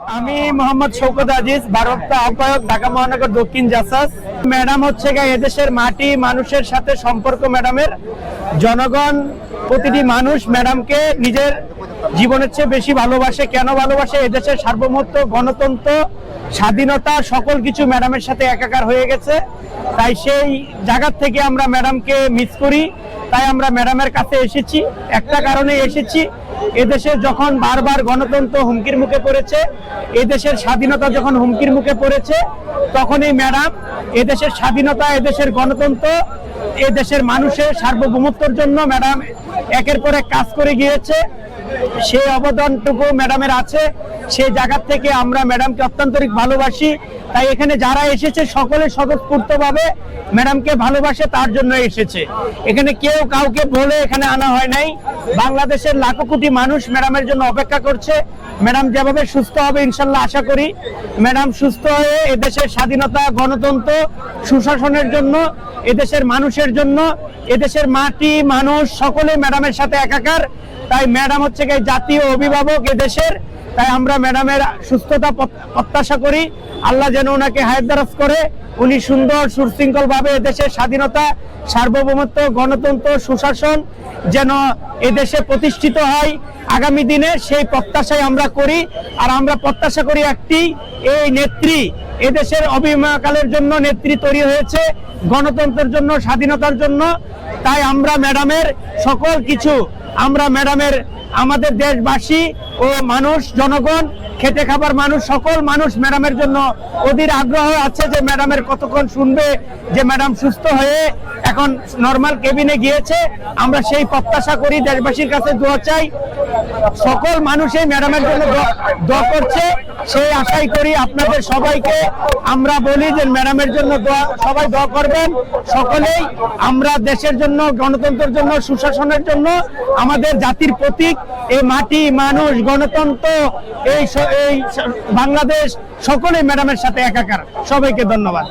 আমি মোহাম্মদ শৌকত আজিজ, ভারপ্রাপ্ত আহ্বায়ক, ঢাকা মহানগর দক্ষিণ জাসাস। ম্যাডাম হচ্ছে গিয়ে এদেশের মাটি মানুষের সাথে সম্পর্ক ম্যাডামের। জনগণ প্রতিটি মানুষ ম্যাডামকে নিজের জীবনের চেয়ে বেশি ভালোবাসে। কেন ভালোবাসে? এদেশের সার্বভৌমত্ব, গণতন্ত্র, স্বাধীনতা, সকল কিছু ম্যাডামের সাথে একাকার হয়ে গেছে। তাই সেই জায়গার থেকে আমরা ম্যাডামকে মিস করি। তাই আমরা ম্যাডামের কাছে এসেছি। একটা কারণে এসেছি। এদেশে যখন বারবার গণতন্ত্র হুমকির মুখে পড়েছে, এদেশের স্বাধীনতা যখন হুমকির মুখে পড়েছে তখনই ম্যাডাম এদেশের স্বাধীনতা, এদেশের গণতন্ত্র, এদেশের মানুষের সার্বভৌমত্বর জন্য ম্যাডাম একের পর এক কাজ করে গিয়েছে। সেই অবদানটুকু ম্যাডামের আছে। সেই জায়গার থেকে আমরা ম্যাডামকে অত্যন্তরিক ভালোবাসি। তাই এখানে যারা এসেছে, সকলে স্বতঃস্ফূর্তভাবে ম্যাডামকে ভালোবাসে, তার জন্য এসেছে। এখানে কেউ কাউকে বলে এখানে আনা হয় নাই। বাংলাদেশের লাখো কোটি মানুষ ম্যাডামের জন্য অপেক্ষা করছে। ম্যাডাম যেভাবে সুস্থ হবে, ইনশাল্লাহ আশা করি। ম্যাডাম সুস্থ হয়ে এদেশের স্বাধীনতা, গণতন্ত্র, সুশাসনের জন্য, এদেশের মানুষের জন্য, এদেশের মাটি, মানুষ সকলে ম্যাডামের সাথে একাকার। তাই ম্যাডাম হচ্ছে জাতীয় অভিভাবক এদেশের। তাই আমরা ম্যাডামের সুস্থতা প্রত্যাশা করি। আল্লাহ যেন ওনাকে হায়াত করে। উনি সুন্দর সুশৃঙ্খল ভাবে এদেশের স্বাধীনতা, সার্বভৌমত্ব, গণতন্ত্র, সুশাসন যেন এদেশে প্রতিষ্ঠিত হয়। আগামী দিনে সেই প্রত্যাশাই আমরা করি। আর আমরা প্রত্যাশা করি একটি, এই নেত্রী। এদেশের অভিমাকালের জন্য নেত্রী তৈরি হয়েছে, গণতন্ত্রের জন্য, স্বাধীনতার জন্য। তাই আমরা ম্যাডামের সকল কিছু, আমরা ম্যাডামের আমাদের দেশবাসী ও মানুষ, জনগণ, খেটে খাবার মানুষ, সকল মানুষ ম্যাডামের জন্য অধীর আগ্রহ আছে যে ম্যাডামের কতক্ষণ শুনবে, যে ম্যাডাম সুস্থ হয়ে এখন নর্মাল কেবিনে গিয়েছে। আমরা সেই প্রত্যাশা করি, দেশবাসীর কাছে দোয়া চাই। সকল মানুষই ম্যাডামের জন্য দোয়া করছে। সেই আশাই করি আপনাদের সবাইকে, আমরা বলি যে ম্যাডামের জন্য দোয়া, সবাই দোয়া করবেন। সকলেই আমরা দেশের জন্য, গণতন্ত্রের জন্য, সুশাসনের জন্য, আমাদের জাতির প্রতীক এই মাটি মানুষ গণতন্ত্র এই এই বাংলাদেশ সকলেই ম্যাডামের সাথে একাকার। সবাইকে ধন্যবাদ।